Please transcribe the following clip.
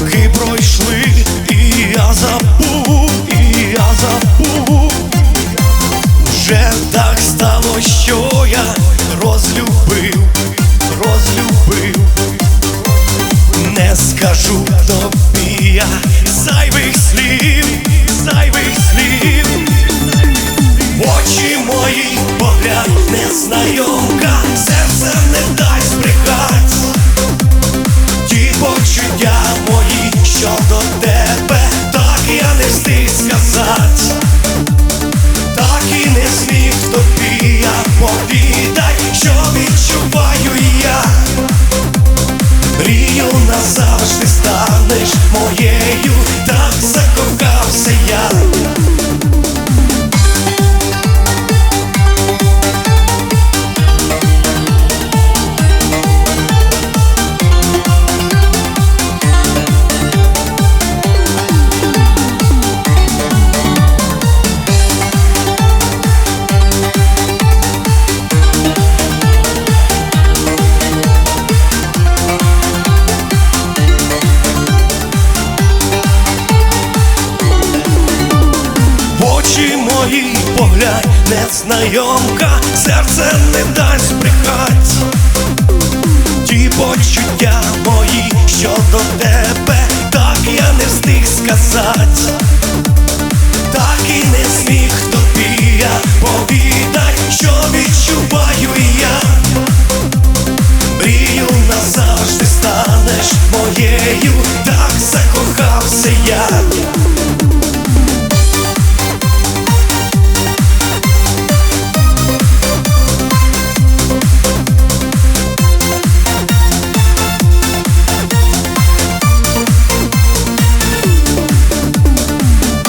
роки пройшли, і я забув, і я забув. Вже так стало, що я розлюбив, розлюбив, не скажу тобі я зайвих слів, зайвих слів, очі мої погляд незнайомий. Щодо тебе, так я не встиг сказати, так і не зміг тобі я повідай, що відчуваю я. Мрію назавжди станеш мої поглянь, незнайомка, серце не дасть збрехать Ті почуття мої що до тебе, так я не встиг сказать,